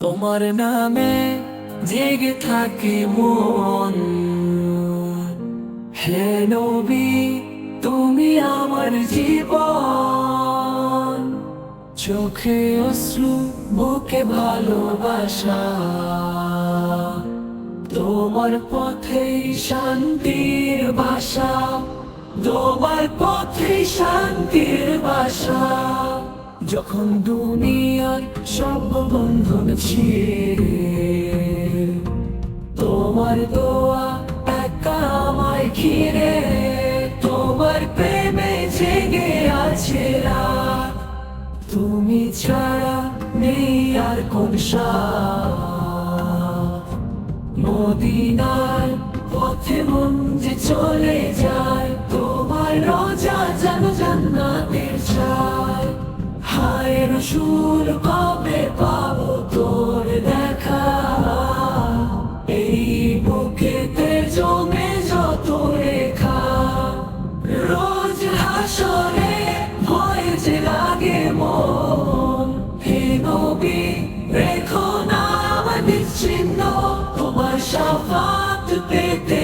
তোমার নামে জেগে থাকে মন। হে নবী, তুমি আমার জীবন। চোখে অশ্রু, বুকে ভালোবাসা। তোমার পথেই শান্তির ভাষা তোমার পথেই শান্তির বাসা। যখন দুনিয়ার সব বন্ধন ছিঁড়ে তোমার দোয়া একা আমায় ঘিরে, তোমার প্রেমে জেগে আছে তুমি ছাড়া নেই আর কোন সাথ। মদিনার পথে মন যে চলে রসুল কবে পাবো তোর দেখা? এই বুকেতে জমে যত রেখা, রোজ হাসরে ভয় যে লাগে মন। হে নবী, রেখো না আমার বিচ্ছিন্ন, তোমার সাফাত পেতে